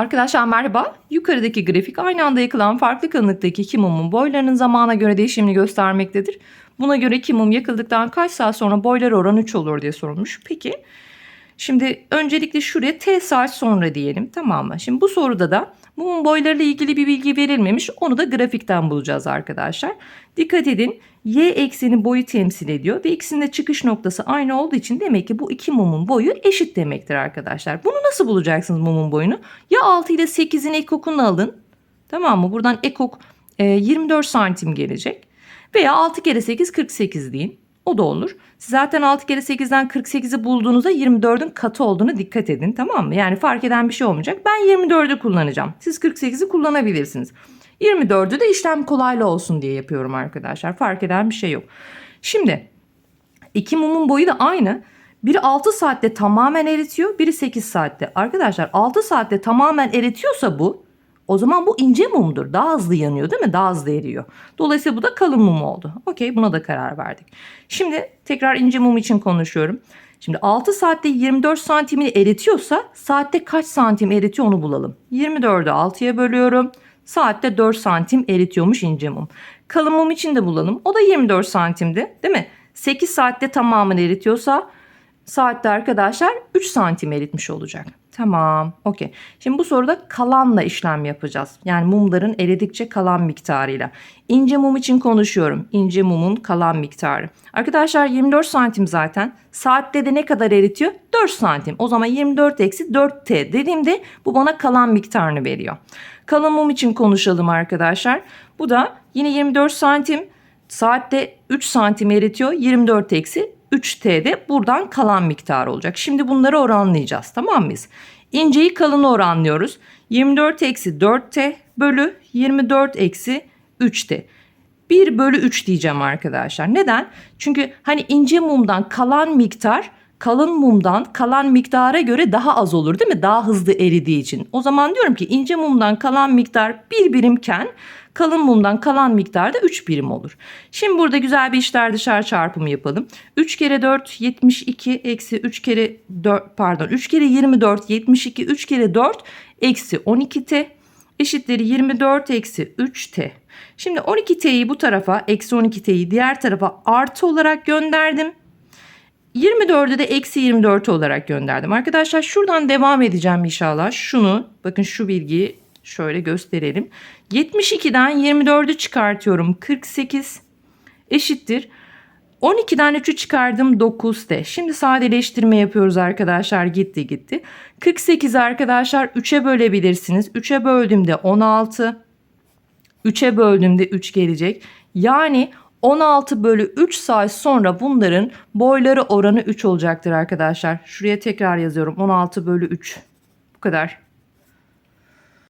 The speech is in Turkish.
Arkadaşlar merhaba. Yukarıdaki grafik aynı anda yakılan farklı kalınlıktaki iki mumun boylarının zamana göre değişimini göstermektedir. Buna göre iki mum yakıldıktan kaç saat sonra boyları oranı 3 olur diye sorulmuş. Peki şimdi öncelikle şuraya t saat sonra diyelim tamam mı? Şimdi bu soruda da mumun boylarıyla ilgili bir bilgi verilmemiş. Onu da grafikten bulacağız arkadaşlar. Dikkat edin y ekseni boyu temsil ediyor ve ikisinin de çıkış noktası aynı olduğu için demek ki bu iki mumun boyu eşit demektir arkadaşlar. Bunu nasıl bulacaksınız mumun boyunu? Ya 6 ile 8'in ekokunu alın. Tamam mı? Buradan ekok e, 24 santim gelecek. Veya 6 kere 8 48 deyin. O da olur. Zaten 6 kere 8'den 48'i bulduğunuzda 24'ün katı olduğunu dikkat edin tamam mı? Yani fark eden bir şey olmayacak. Ben 24'ü kullanacağım. Siz 48'i kullanabilirsiniz. 24'ü de işlem kolaylı olsun diye yapıyorum arkadaşlar. Fark eden bir şey yok. Şimdi iki mumun boyu da aynı. Biri 6 saatte tamamen eritiyor, biri 8 saatte. Arkadaşlar 6 saatte tamamen eritiyorsa bu o zaman bu ince mumdur. Daha hızlı yanıyor değil mi? Daha hızlı eriyor. Dolayısıyla bu da kalın mum oldu. Okey buna da karar verdik. Şimdi tekrar ince mum için konuşuyorum. Şimdi 6 saatte 24 santimini eritiyorsa saatte kaç santim eritiyor onu bulalım. 24'ü 6'ya bölüyorum. Saatte 4 santim eritiyormuş ince mum. Kalın mum için de bulalım. O da 24 santimdi değil mi? 8 saatte tamamını eritiyorsa saatte arkadaşlar 3 santim eritmiş olacak. Tamam okey. Şimdi bu soruda kalanla işlem yapacağız. Yani mumların eridikçe kalan miktarıyla. İnce mum için konuşuyorum. İnce mumun kalan miktarı. Arkadaşlar 24 santim zaten. Saatte de ne kadar eritiyor? 4 santim. O zaman 24 eksi 4T dediğimde bu bana kalan miktarını veriyor. Kalın mum için konuşalım arkadaşlar. Bu da yine 24 santim. Saatte 3 santim eritiyor. 24 eksi 3T de buradan kalan miktar olacak. Şimdi bunları oranlayacağız tamam mıyız? İnceyi kalını oranlıyoruz. 24 eksi 4T bölü 24 eksi 3T. 1 bölü 3 diyeceğim arkadaşlar. Neden? Çünkü hani ince mumdan kalan miktar kalın mumdan kalan miktara göre daha az olur değil mi? Daha hızlı eridiği için. O zaman diyorum ki ince mumdan kalan miktar 1 birimken kalın mumdan kalan miktar da 3 birim olur. Şimdi burada güzel bir işler dışarı çarpımı yapalım. 3 kere 4 72 eksi 3 kere 4 pardon 3 kere 24 72 3 kere 4 eksi 12t eşitleri 24 eksi 3t. Şimdi 12t'yi bu tarafa eksi 12t'yi diğer tarafa artı olarak gönderdim. 24'ü de eksi 24 olarak gönderdim. Arkadaşlar şuradan devam edeceğim inşallah. Şunu bakın şu bilgiyi şöyle gösterelim. 72'den 24'ü çıkartıyorum. 48 eşittir. 12'den 3'ü çıkardım 9 de. Şimdi sadeleştirme yapıyoruz arkadaşlar. Gitti gitti. 48 arkadaşlar 3'e bölebilirsiniz. 3'e böldüğümde 16. 3'e böldüğümde 3 gelecek. Yani 16 bölü 3 saat sonra bunların boyları oranı 3 olacaktır arkadaşlar. Şuraya tekrar yazıyorum. 16 bölü 3. Bu kadar.